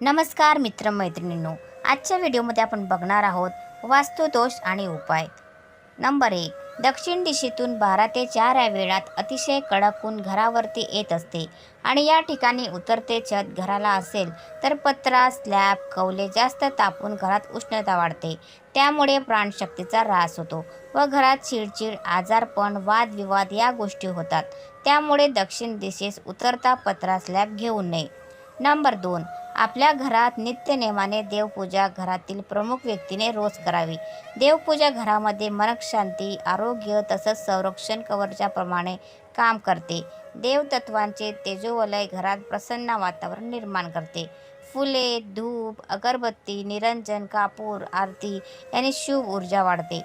नमस्कार मित्रमैत्रिणींनो आजच्या व्हिडिओमध्ये आपण बघणार आहोत वास्तुदोष आणि उपाय. नंबर एक दक्षिण दिशेतून बारा ते चार या वेळात अतिशय कडक ऊन घरावरती येत असते आणि या ठिकाणी उतरते छत घराला असेल तर पत्रा स्लॅब कवले जास्त तापून घरात उष्णता वाढते. त्यामुळे प्राणशक्तीचा ऱ्हास होतो व घरात चिडचिड आजारपण वादविवाद या गोष्टी होतात. त्यामुळे दक्षिण दिशेस उतरता पत्रा स्लॅब घेऊ नये. नंबर दोन आपल्या घरात नित्यनेमाने देवपूजा घरातील प्रमुख व्यक्तीने रोज करावी. देवपूजा घरामध्ये मनशांती आरोग्य तसंच संरक्षण कवचाप्रमाणे काम करते. देवतत्वांचे तेजोवलय घरात प्रसन्न वातावरण निर्माण करते. फुले धूप अगरबत्ती निरंजन कापूर आरती याने शुभ ऊर्जा वाढते.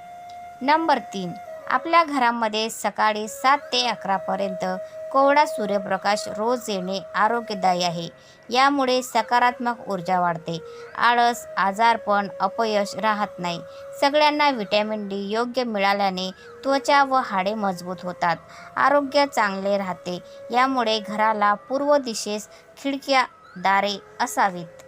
नंबर तीन आपल्या घरामध्ये सकाळी सात ते अकरापर्यंत कोवळा सूर्यप्रकाश रोज येणे आरोग्यदायी आहे. यामुळे सकारात्मक ऊर्जा वाढते. आळस आजारपण अपयश राहत नाही. सगळ्यांना व्हिटॅमिन डी योग्य मिळाल्याने त्वचा व हाडे मजबूत होतात. आरोग्य चांगले राहते. यामुळे घराला पूर्व दिशेस खिडक्या दारे असावीत.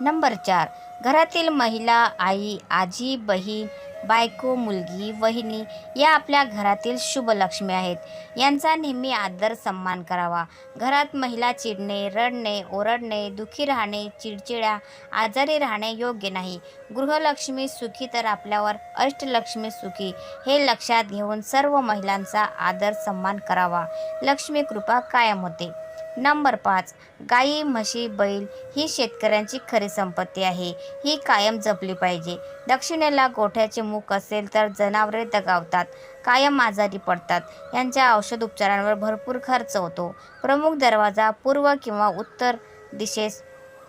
नंबर चार. घरातील महिला आई आजी बहीण बायको मुलगी वहिनी या आपल्या घरातील शुभलक्ष्मी आहेत. यांचा नेहमी आदर सन्मान करावा. घरात महिला चिडणे रडणे ओरडणे दुखी राहणे चिडचिड्या आजारी राहणे योग्य नाही. गृहलक्ष्मी सुखी तर आपल्यावर अष्टलक्ष्मी सुखी. हे लक्षात घेऊन सर्व महिलांचा आदर सन्मान करावा. लक्ष्मी कृपा कायम होते. नंबर पाच गाई म्हशी बैल ही शेतकऱ्यांची खरी संपत्ती आहे. ही कायम जपली पाहिजे. दक्षिणेला गोठ्याचे मुख असेल तर जनावरे दगावतात कायम आजारी पडतात. यांच्या औषध उपचारांवर भरपूर खर्च होतो. प्रमुख दरवाजा पूर्व किंवा उत्तर दिशेस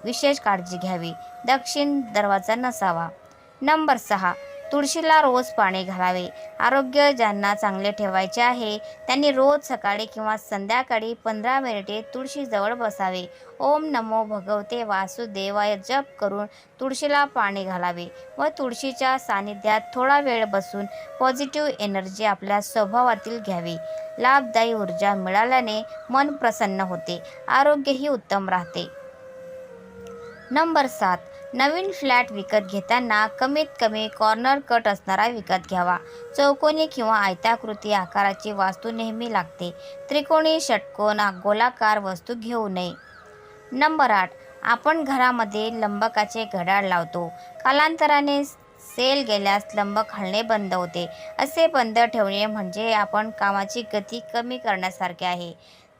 विशेष काळजी घ्यावी. दक्षिण दरवाजा नसावा. नंबर सहा तुळशीला रोज पाणी घालावे. आरोग्य ज्यांना चांगले ठेवायचे आहे त्यांनी रोज सकाळी किंवा संध्याकाळी पंधरा मिनिटे तुळशीजवळ बसावे. ओम नमो भगवते वासुदेवाय जप करून तुळशीला पाणी घालावे व तुळशीच्या सानिध्यात थोडा वेळ बसून पॉझिटिव्ह एनर्जी आपल्या स्वभावातील घ्यावी. लाभदायी ऊर्जा मिळाल्याने मन प्रसन्न होते. आरोग्यही उत्तम राहते. नंबर सात. नवीन फ्लॅट विकत घेताना कमीत कमी कॉर्नर कट असणारा विकत घ्यावा. चौकोनी किंवा आयताकृती आकाराची वास्तू नेहमी लागते. त्रिकोणी षटकोन गोलाकार वस्तू घेऊ नये. नंबर आठ. आपण घरामध्ये लंबकाचे घड्याळ लावतो. कालांतराने सेल गेल्यास लंबक हलणे बंद होते. असे बंद ठेवणे म्हणजे आपण कामाची गती कमी करण्यासारखे आहे.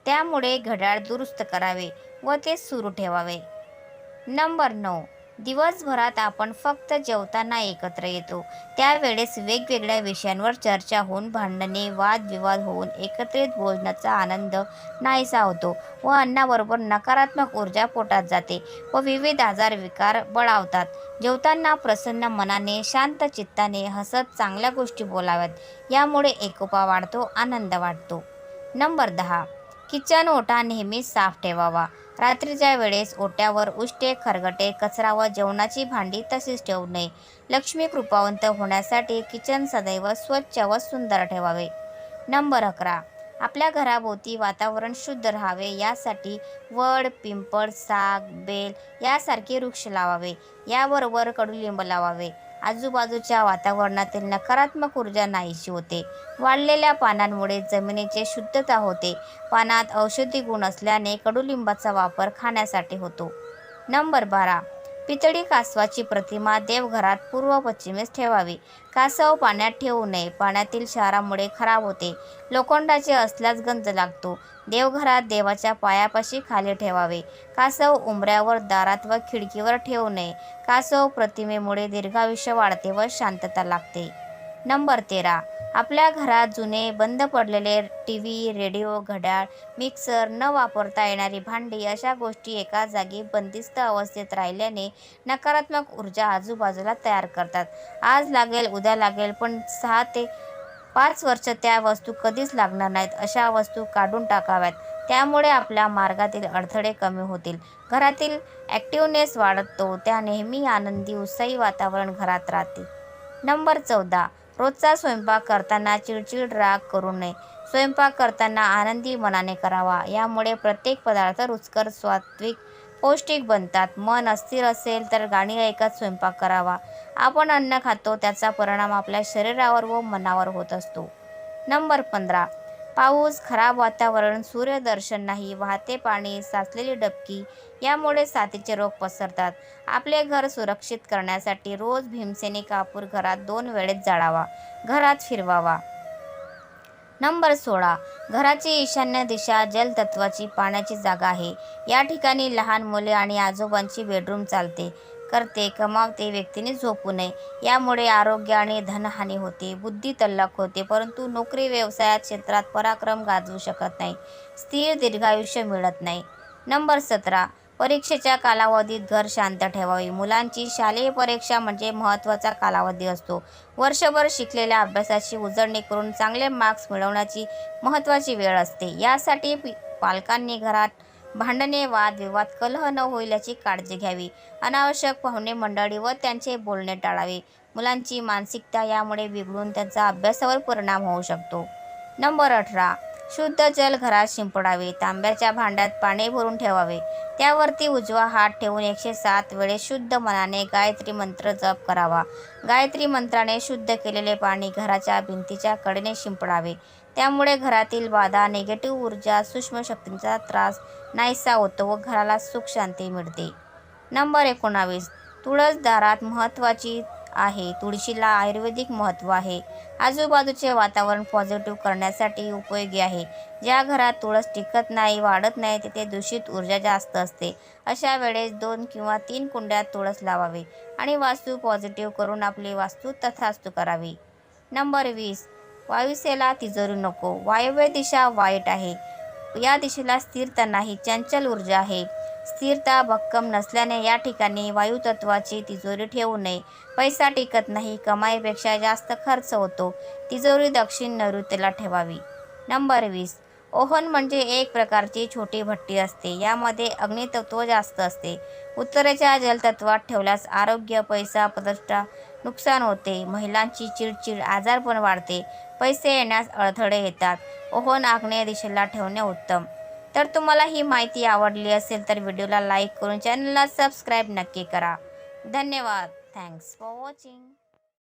त्यामुळे घड्याळ दुरुस्त करावे व ते सुरू ठेवावे. नंबर नऊ. दिवसभरात आपण फक्त जेवताना एकत्र येतो. त्यावेळेस वेगवेगळ्या विषयांवर चर्चा होऊन भांडणे वादविवाद होऊन एकत्रित भोजनाचा आनंद नाहीसा होतो व अन्नाबरोबर नकारात्मक ऊर्जा पोटात जाते व विविध आजार विकार बळावतात. जेवताना प्रसन्न मनाने शांत चित्ताने हसत चांगल्या गोष्टी बोलाव्यात. यामुळे एकोपा वाढतो आनंद वाढतो. नंबर दहा. किचन ओटा नेहमी साफ ठेवावा. रात्रीच्या वेळेस ओट्यावर उष्टे खरगटे कचरा व जेवणाची भांडी तशीच ठेवू नये लक्ष्मी कृपावंत होण्यासाठी किचन सदैव स्वच्छ व सुंदर ठेवावे. नंबर अकरा. आपल्या घराभोवती वातावरण शुद्ध राहावे यासाठी वड पिंपळ साग बेल यासारखे वृक्ष लावावे. याबरोबर कडुलिंब लावावे. आजूबाजूच्या वातावरणातील नकारात्मक ऊर्जा नाहीशी होते. वाढलेल्या पानांमुळे जमिनीची शुद्धता होते. पानात औषधी गुण असल्याने कडुलिंबाचा वापर खाण्यासाठी होतो. नंबर बारा. पितळी कासवाची प्रतिमा देवघरात पूर्व पश्चिमेस ठेवावी. कासव पाण्यात ठेवू नये. पाण्यातील क्षारामुळे खराब होते. लोखंडाचे असल्यास गंज लागतो. देवघरात देवाच्या पायापाशी खाली ठेवावे. कासव उंबऱ्यावर दारात व खिडकीवर ठेवू नये. कासव प्रतिमेमुळे दीर्घायुष्य वाढते व शांतता लागते नंबर तेरा. आपल्या घरात जुने बंद पडलेले टी व्ही रेडिओ घड्याळ मिक्सर न वापरता येणारी भांडी अशा गोष्टी एका जागी बंदिस्त अवस्थेत राहिल्याने नकारात्मक ऊर्जा आजूबाजूला तयार करतात. आज लागेल उद्या लागेल पण सहा ते पाच वर्ष त्या वस्तू कधीच लागणार नाहीत अशा वस्तू काढून टाकाव्यात. त्यामुळे आपल्या मार्गातील अडथळे कमी होतील. घरातील ॲक्टिवनेस वाढतो त्या नेहमी आनंदी उत्साही वातावरण घरात राहते. नंबर चौदा. रोजचा स्वयंपाक करताना चिडचिड राग करू नये. स्वयंपाक करताना आनंदी मनाने करावा. यामुळे प्रत्येक पदार्थ रुचकर स्वात्विक पौष्टिक बनतात. मन अस्थिर असेल तर गाणी ऐकत स्वयंपाक करावा. आपण अन्न खातो त्याचा परिणाम आपल्या शरीरावर व मनावर होत असतो. नंबर पंधरा. पाऊस खराब वातावरण सूर्यदर्शन नाही वाहते पाणी साचलेली डबकी यामुळे साथीचे रोग पसरतात. आपले घर सुरक्षित करण्यासाठी रोज भीमसेनी कापूर घरात दोन वेळेत जाळावा घरात फिरवावा. नंबर सोळा. घराची ईशान्य दिशा जलतत्वाची पाण्याची जागा आहे. या ठिकाणी लहान मुले आणि आजोबांची बेडरूम चालते. करते कमावते व्यक्तीने झोपू नये. यामुळे आरोग्य आणि धनहानी होते बुद्धी तल्लख होते परंतु नोकरी व्यवसायात क्षेत्रात पराक्रम गाजवू शकत नाही. स्थिर दीर्घायुष्य मिळत नाही. नंबर सतरा. परीक्षेच्या कालावधीत घर शांत ठेवावे. मुलांची शालेय परीक्षा म्हणजे महत्त्वाचा कालावधी असतो. वर्षभर शिकलेल्या अभ्यासाची उजळणी करून चांगले मार्क्स मिळवण्याची महत्त्वाची वेळ असते. यासाठी पालकांनी घरात भांडणे वादविवाद कलह न होईल याची काळजी घ्यावी. अनावश्यक पाहुणे मंडळी व त्यांचे बोलणे टाळावे. मुलांची मानसिकता यामुळे बिघडून त्यांचा अभ्यासावर परिणाम होऊ शकतो. नंबर अठरा. शुद्ध जल घरात शिंपडावे. तांब्याच्या भांड्यात पाणी भरून ठेवावे. त्यावरती उजवा हात ठेवून एकशे सात वेळेस शुद्ध मनाने गायत्री मंत्र जप करावा. गायत्री मंत्राने शुद्ध केलेले पाणी घराच्या भिंतीच्या कडेने शिंपडावे. त्यामुळे घरातील बाधा निगेटिव्ह ऊर्जा सूक्ष्म शक्तींचा त्रास नाहीसा होतो व घराला सुख शांती मिळते. नंबर एकोणावीस. तुळस दारात महत्त्वाची आहे. तुळशीला आयुर्वेदिक महत्त्व आहे. आजूबाजूचे वातावरण पॉझिटिव्ह करण्यासाठी उपयोगी आहे. ज्या घरात तुळस टिकत नाही वाढत नाही तिथे दूषित ऊर्जा जास्त असते. अशा वेळेस दोन किंवा तीन कुंड्यात तुळस लावावे आणि वास्तू पॉझिटिव्ह करून आपली वास्तू तथास्तू करावी. नंबर वीस. वायुसेला तिजोरी नको. वायव्य दिशा वाईट आहे. या दिशेला स्थिरता नाही चंचल ऊर्जा आहे. स्थिरता भक्कम नसल्याने या ठिकाणी वायुतत्वाची तिजोरी ठेवू नये. पैसा टिकत नाही कमाईपेक्षा जास्त खर्च होतो. तिजोरी दक्षिण नैऋत्येला ठेवावी. नंबर वीस. ओव्हन म्हणजे एक प्रकारची छोटी भट्टी असते. यामध्ये अग्नितत्व जास्त असते. उत्तरेच्या जलतत्वात ठेवल्यास आरोग्य पैसा प्रतिष्ठा नुकसान होते. महिलांची चिडचिड आजारपण वाढते. पैसे येण्यास अडथळे येतात. ओहन आग्नेय दिशेला ठेवणे उत्तम. तर तुम्हाला ही माहिती आवडली असेल तर व्हिडिओला लाईक करून चॅनलला सबस्क्राईब नक्की करा. धन्यवाद. Thanks for watching.